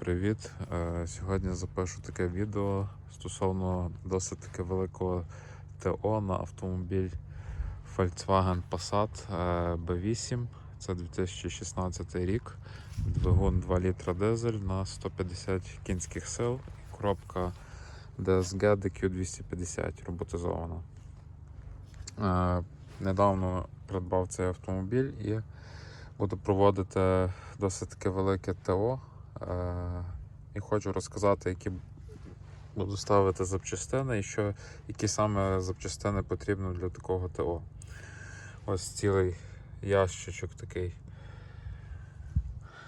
привіт! Е, Сьогодні запишу таке відео стосовно досить таки великого ТО на автомобіль Volkswagen Passat е, B8. Це 2016 рік. Двигун 2 літра дизель на 150 кінських сил. і Коробка DSG DQ250 роботизована. Е, Недавно придбав цей автомобіль і буду проводити досить таке велике ТО. Е, і хочу розказати, які буду ставити запчастини і що, які саме запчастини потрібно для такого ТО. Ось цілий ящичок такий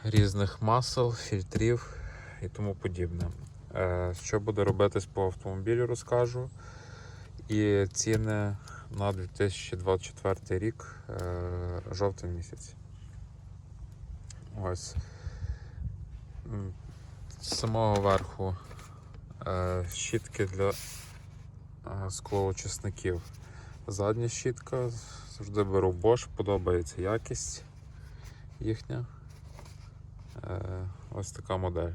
різних масел, фільтрів і тому подібне. Е, Що буде робитись по автомобілю, розкажу. І ціни на 2024 рік, е, жовтень місяць. Ось. З самого верху е, щітки для е, склоочисників. Задня щітка, завжди беру Bosch, подобається якість їхня. Е, ось така модель.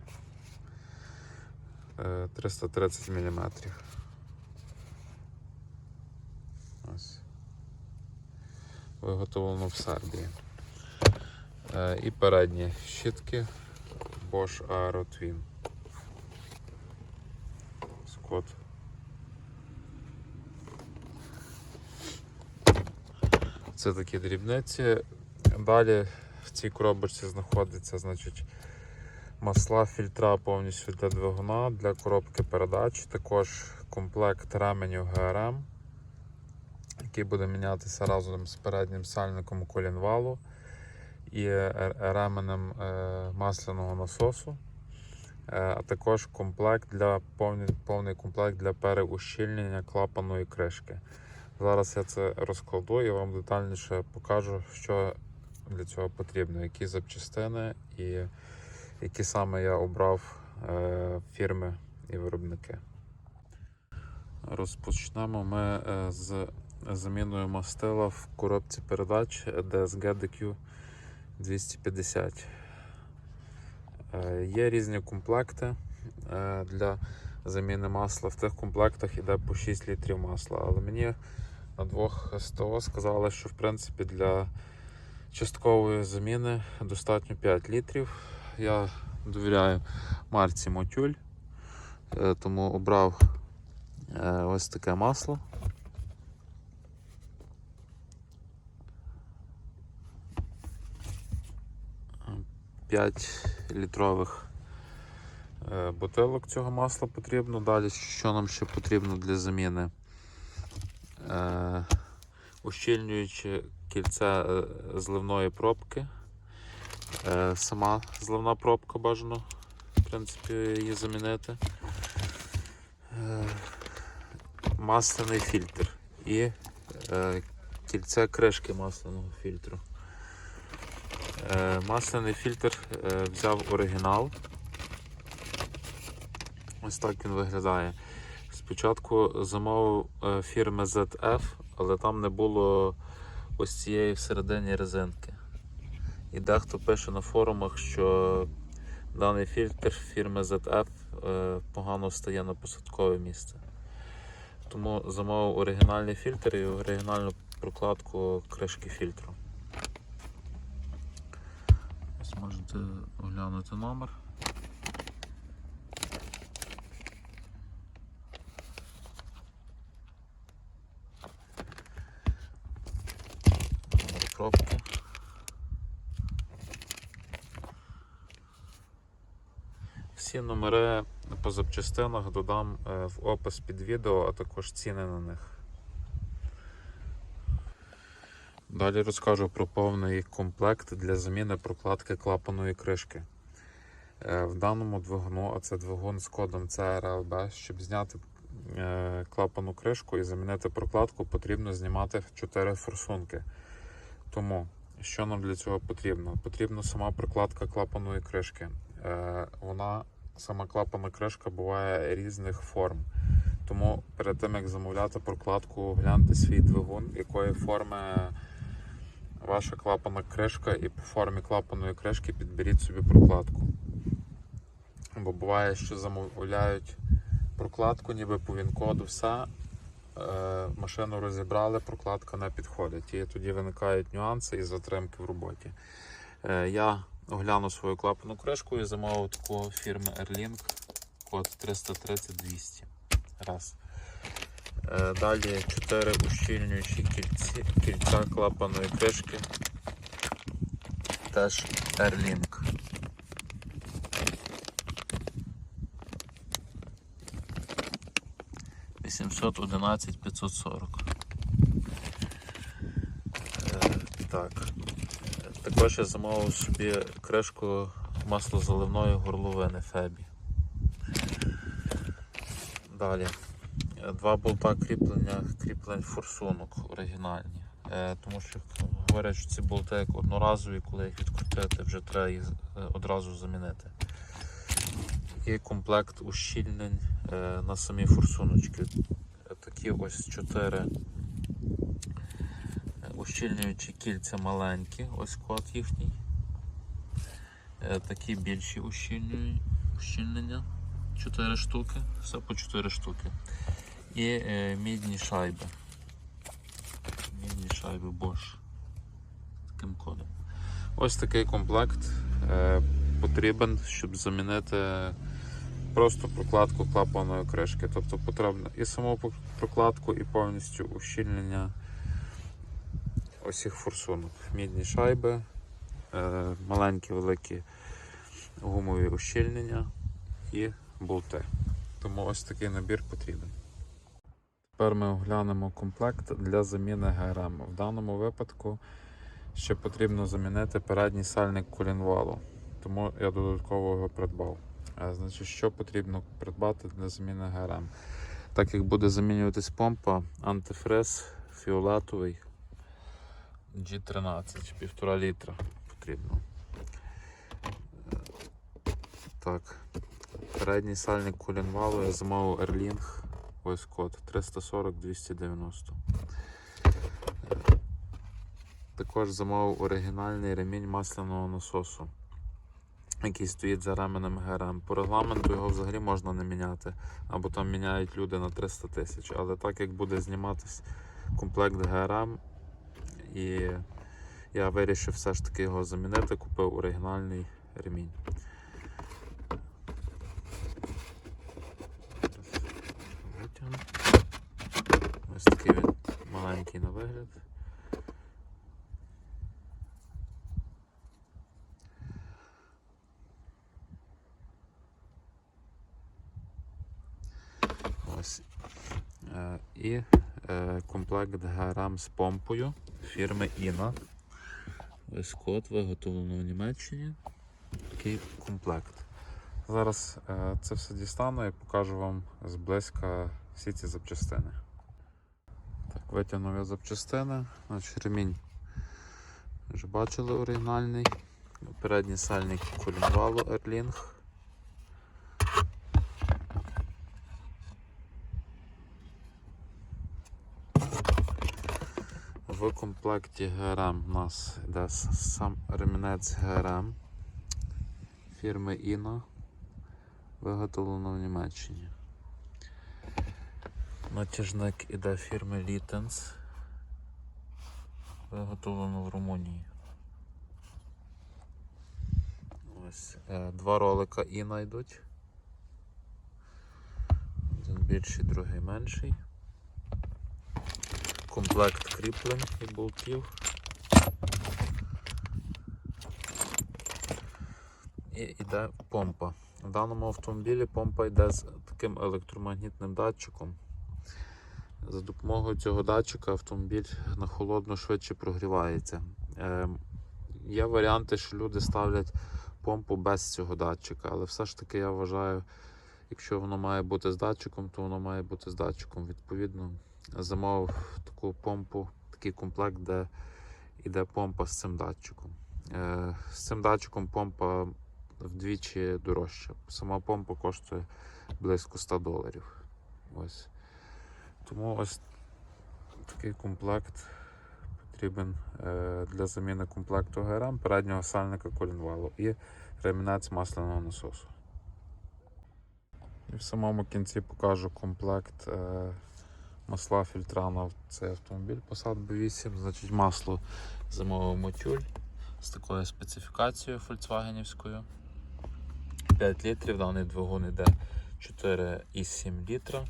Е, 330 мм. Виготовлено в Сербії. І передні щітки Bosch Aero Twin. Скот. Це такі дрібниці. Далі в цій коробочці знаходиться значить, масла фільтра повністю для двигуна, для коробки передач, також комплект ременів ГРМ, який буде мінятися разом з переднім сальником колінвалу і е- ременем е, масляного насосу, Е, а також комплект для повний, повний комплект для переущільнення клапаної кришки. Зараз я це розкладу і вам детальніше покажу, що для цього потрібно, які запчастини і які саме я обрав фірми і виробники. Розпочнемо ми з заміною мастила в коробці передач DSG DQ 250. Е, Є різні комплекти е, для заміни масла. В тих комплектах йде по 6 літрів масла. Але мені на двох СТО сказали, що в принципі для часткової заміни достатньо 5 літрів. Я довіряю марці Мотюль, е, тому обрав ось таке масло. П'ять літрових е, бутилок цього масла потрібно. Далі, що нам ще потрібно для заміни? Е, Ущільнюючи кільце е, зливної пробки. Сама зливна пробка бажано, в принципі, її замінити. Масляний фільтр і кільце кришки масляного фільтру. Е, Масляний фільтр е, взяв оригінал. Ось так він виглядає. Спочатку замовив е, фірми ZF, але там не було ось цієї всередині резинки. І дехто пише на форумах, що даний фільтр фірми ZF погано стає на посадкове місце. Тому замовив оригінальний фільтр і оригінальну прокладку кришки фільтру. Ось можете оглянути номер. Номер пробки. Всі номери по запчастинах додам е, в опис під відео, а також ціни на них. Далі розкажу про повний комплект для заміни прокладки клапаної кришки. Е, В даному двигуну, а це двигун з кодом CRLB, щоб зняти е, клапану кришку і замінити прокладку, потрібно знімати 4 форсунки. Тому, що нам для цього потрібно? Потрібна сама прокладка клапаної кришки. Е, Вона, сама клапана кришка буває різних форм. Тому перед тим як замовляти прокладку, гляньте свій двигун, якої форми ваша клапана кришка, і по формі клапаної кришки підберіть собі прокладку. Бо буває, що замовляють прокладку, ніби по він-коду, все. Е, машину розібрали, прокладка не підходить. І тоді виникають нюанси і затримки в роботі. Е, я оглянув свою клапану кришку і замовив таку фірми Airlink код 330-200. Раз. Е, Далі 4 ущільнюючі кільці, кільця клапаної кришки. Теж Airlink. Вісімсот одинадцять п'ятсот сорок. Так. Е, Також я замовив собі кришку маслозаливної горловини Фебі. Далі. Два болта кріплення, кріплень форсунок оригінальні. Е, Тому що говорять, що ці болти як одноразові, коли їх відкрутити, вже треба їх е, одразу замінити. І комплект ущільнень е, на самі форсуночки. Такі ось чотири ущільнюючі кільця маленькі, ось код їхній. Такі більші ущільнення. 4 штуки, все по 4 штуки. І е, мідні шайби. Мідні шайби Bosch. Таким кодом. Ось такий комплект е, потрібен, щоб замінити просто прокладку клапаної кришки. Тобто потрібно і саму прокладку, і повністю ущільнення усіх форсунок. Мідні шайби, е, маленькі великі гумові ущільнення і болти. Тому ось такий набір потрібен. Тепер ми оглянемо комплект для заміни ГРМ. В даному випадку ще потрібно замінити передній сальник колінвалу, тому я додатково його придбав. Е, Значить, що потрібно придбати для заміни ГРМ? Так як буде замінюватись помпа, антифриз фіолетовий G13, 1,5 літра потрібно. Е, Так, передній сальник колінвалу я замовив Erling. Ось код 340-290. Е, Також замовив оригінальний ремінь масляного насосу, який стоїть за ременем ГРМ. По регламенту його взагалі можна не міняти, або там міняють люди на 300 тисяч. Але так як буде зніматись комплект ГРМ, і я вирішив все ж таки його замінити, купив оригінальний ремінь. Витягну. Ось такий він маленький на вигляд. Е, І е, комплект ГРМ з помпою фірми Іна. Ось код виготовлено в Німеччині. Такий комплект. Зараз е, це все дістану і покажу вам зблизька всі ці запчастини. Так, витягнув я запчастини. Значить, ремінь вже бачили оригінальний. Передній сальник колінвалу Erling. В комплекті ГРМ у нас йде сам ремінець ГРМ фірми Іно, виготовлено в Німеччині. Натяжник іде фірми Litens, виготовлено в Румунії. Ось е, два ролика Іна йдуть. Один більший, другий менший. Комплект кріплень і болтів. І йде помпа. В даному автомобілі помпа йде з таким електромагнітним датчиком. За допомогою цього датчика автомобіль на холодно швидше прогрівається. Е, є варіанти, що люди ставлять помпу без цього датчика, але все ж таки я вважаю, якщо воно має бути з датчиком, то воно має бути з датчиком. Відповідно, замовив таку помпу, такий комплект, де йде помпа з цим датчиком. Е, з цим датчиком помпа вдвічі дорожча. Сама помпа коштує близько 100 доларів. Ось. Тому ось такий комплект потрібен е, для заміни комплекту ГРМ, переднього сальника колінвалу і ремінець масляного насосу. І в самому кінці покажу комплект е, масла фільтра на цей автомобіль Passat B8. Значить, масло зимовий мотюль з такою специфікацією фольксвагенівською. 5 літрів, даний двигун йде 4,7 літра.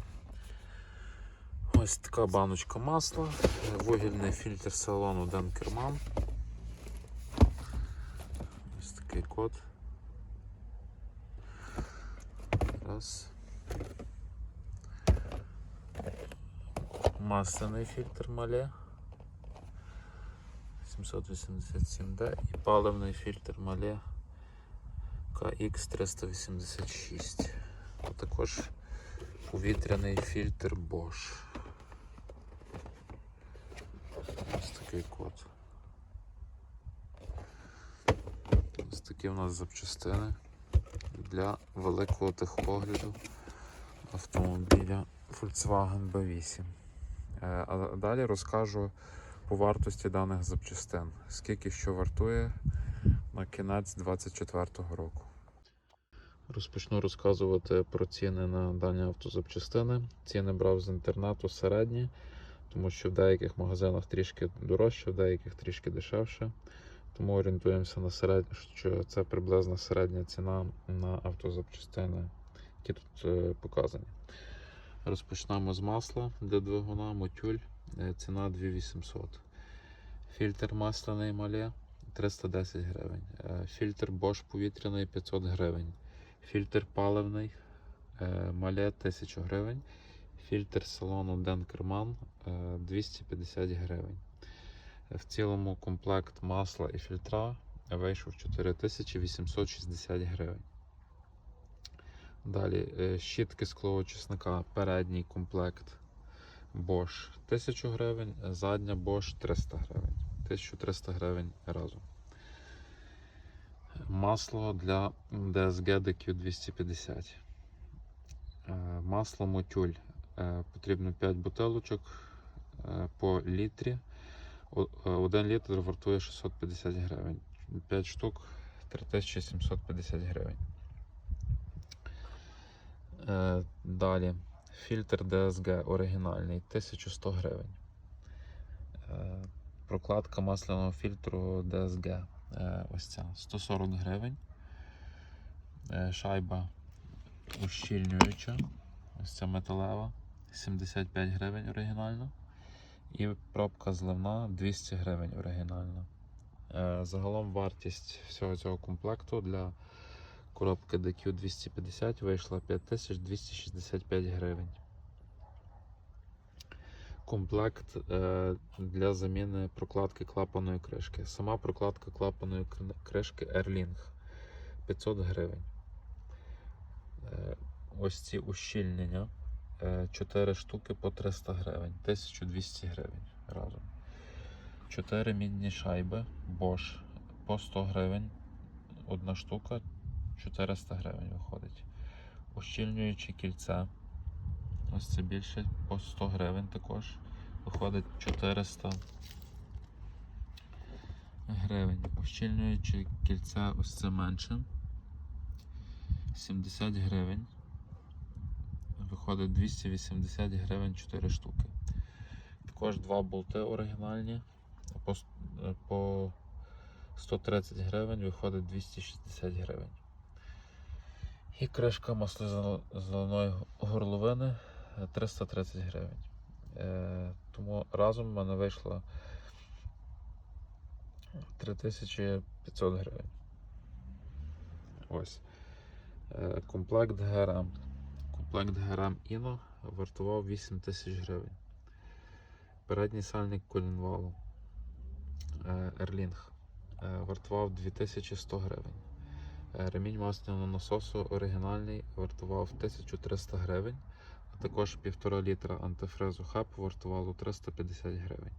Ось така баночка масла, вугільний фільтр салону Денкерман. Ось такий код. Раз. Масляний фільтр Мале 787D і паливний фільтр Мале KX386. А також повітряний фільтр Bosch. Ось такий код. Ось такі у нас запчастини для великого техогляду автомобіля Volkswagen B8. Е, А далі розкажу по вартості даних запчастин, скільки що вартує на кінець 2024 року. Розпочну розказувати про ціни на дані автозапчастини. Ціни брав з інтернету середні, тому що в деяких магазинах трішки дорожче, в деяких трішки дешевше. Тому орієнтуємося на середню, що це приблизна середня ціна на автозапчастини, які тут е, показані. Розпочнемо з масла для двигуна, мотюль, е, ціна 2800. Фільтр масляний мале 310 гривень. Е, Фільтр Bosch повітряний 500 гривень. Фільтр паливний мале 1000 гривень. Фільтр салону Денкерман 250 гривень. В цілому комплект масла і фільтра вийшов 4860 гривень. Далі е, щітки склоочисника, передній комплект Bosch 1000 гривень, задня Bosch 300 гривень. 1300 гривень разом. Масло для DSG DQ250. Е, Масло мотюль. Е, Потрібно 5 бутилочок е, по літрі. Е, Один літр вартує 650 гривень. 5 штук 3750 гривень. Далі. Фільтр DSG оригінальний 1100 гривень. Прокладка масляного фільтру DSG. Ось ця 140 гривень. Шайба ущільнююча. Ось ця металева. 75 гривень оригінально. І пробка зливна 200 гривень оригінальна. Е, Загалом вартість всього цього комплекту для коробки DQ250 вийшла 5265 гривень. Комплект е, для заміни прокладки клапаної кришки. Сама прокладка клапаної кришки Erling 500 гривень. Е, ось ці ущільнення 4 штуки по 300 гривень, 1200 гривень разом. 4 мідні шайби Bosch по 100 гривень. Одна штука 400 гривень виходить. Ущільнюючи кільце. Ось це більше по 100 гривень також. Виходить 400 гривень. Ущільнюючи кільце ось це менше. 70 гривень. Виходить 280 гривень 4 штуки. Також два болти оригінальні. По, е, по 130 гривень виходить 260 гривень. І кришка маслозаливної горловини е, 330 гривень. Е, тому разом в мене вийшло 3500 гривень. Ось. Е, комплект ГРМ. Комплект ГРМ Іно вартував 8 тисяч гривень. Передній сальник колінвалу е, Ерлінг е, вартував 2100 гривень. Е, Ремінь масляного насосу оригінальний вартував 1300 гривень, а також 1,5 літра антифризу ХЕП вартувало 350 гривень.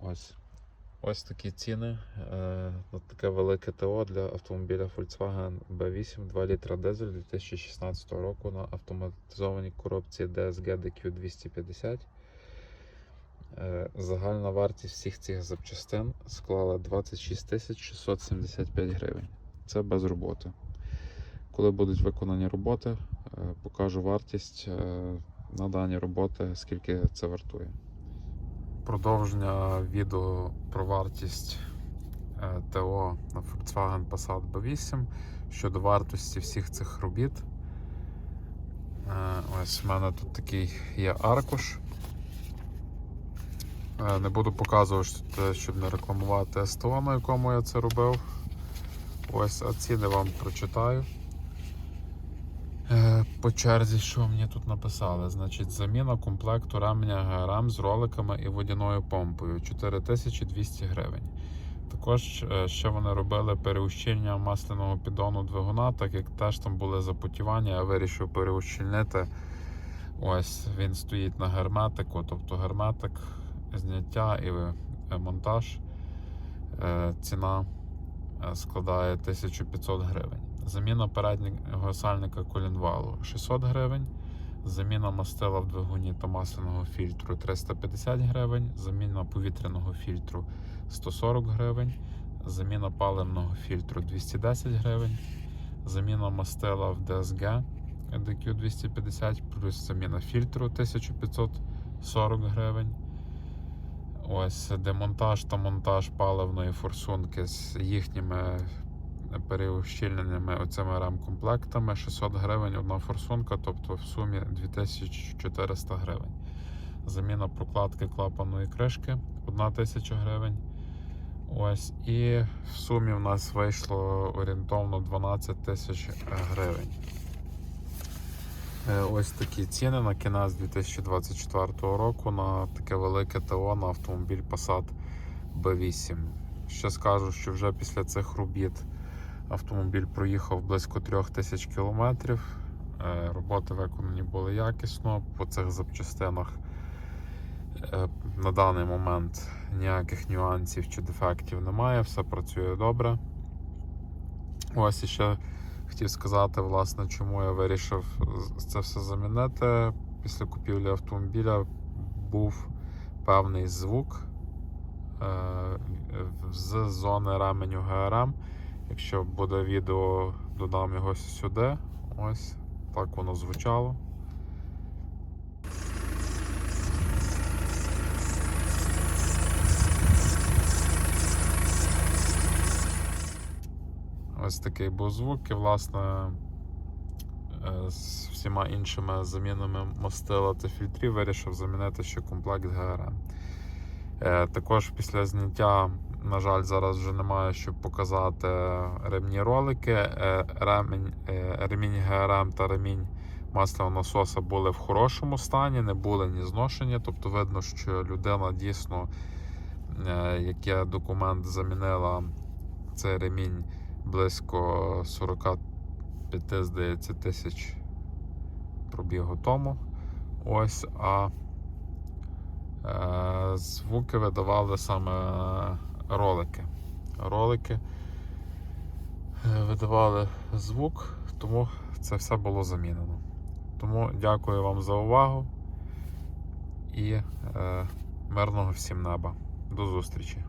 Ось. Ось такі ціни е, на таке велике ТО для автомобіля Volkswagen B8 2 літра дизель 2016 року на автоматизованій коробці DSG DQ250. Е, Загальна вартість всіх цих запчастин склала 26 675 гривень. Це без роботи. Коли будуть виконані роботи, е, покажу вартість на дані роботи, скільки це вартує. Продовження відео про вартість е, ТО на Volkswagen Passat B8 щодо вартості всіх цих робіт. Е, Ось в мене тут такий є аркуш. Е, Не буду показувати, те, щоб не рекламувати СТО, на якому я це робив. Ось, а ціни вам прочитаю. Е, По черзі, що мені тут написали? Значить, заміна комплекту ременя ГРМ з роликами і водяною помпою 4200 гривень. Також е, ще вони робили переущільнення масляного піддону двигуна, так як теж там були запотівання, я вирішив переущільнити. Ось він стоїть на герметику, тобто герметик, зняття і е, монтаж. Ціна складає 1500 гривень. Заміна переднього сальника колінвалу 600 гривень. Заміна мастила в двигуні та масляного фільтру 350 гривень. Заміна повітряного фільтру 140 гривень. Заміна паливного фільтру 210 гривень. Заміна мастила в DSG DQ 250 плюс заміна фільтру 1540 гривень. Ось демонтаж та монтаж паливної форсунки з їхніми переущільненими оцими ремкомплектами 600 гривень одна форсунка, тобто в сумі 2400 гривень. Заміна прокладки клапаної кришки 1000 гривень. Ось, і в сумі в нас вийшло орієнтовно 12 тисяч гривень. Е, Ось такі ціни на кінець 2024 року на таке велике ТО на автомобіль Passat B8. Ще скажу, що вже після цих робіт автомобіль проїхав близько 3000 кілометрів. Е, Роботи виконані були якісно. По цих запчастинах е, на даний момент ніяких нюансів чи дефектів немає, все працює добре. Ось ще хотів сказати, власне, чому я вирішив це все замінити. Після купівлі автомобіля був певний звук е, з зони ременю ГРМ. Якщо буде відео, додам його сюди. Ось так воно звучало. Ось такий був звук, і власне е, з всіма іншими замінами мастила та фільтрів вирішив замінити ще комплект ГРМ. Е, Також після зняття, на жаль, зараз вже немає, щоб показати ремні ролики. Е, Ремінь, е, ремінь ГРМ та ремінь масляного насоса були в хорошому стані, не були ні зношені. Тобто видно, що людина дійсно, е, як я документ замінила цей ремінь близько 45, здається, тисяч пробігу тому. Ось, а звуки видавали саме ролики. Ролики е, видавали звук, тому це все було замінено. Тому дякую вам за увагу і е, мирного всім неба. До зустрічі!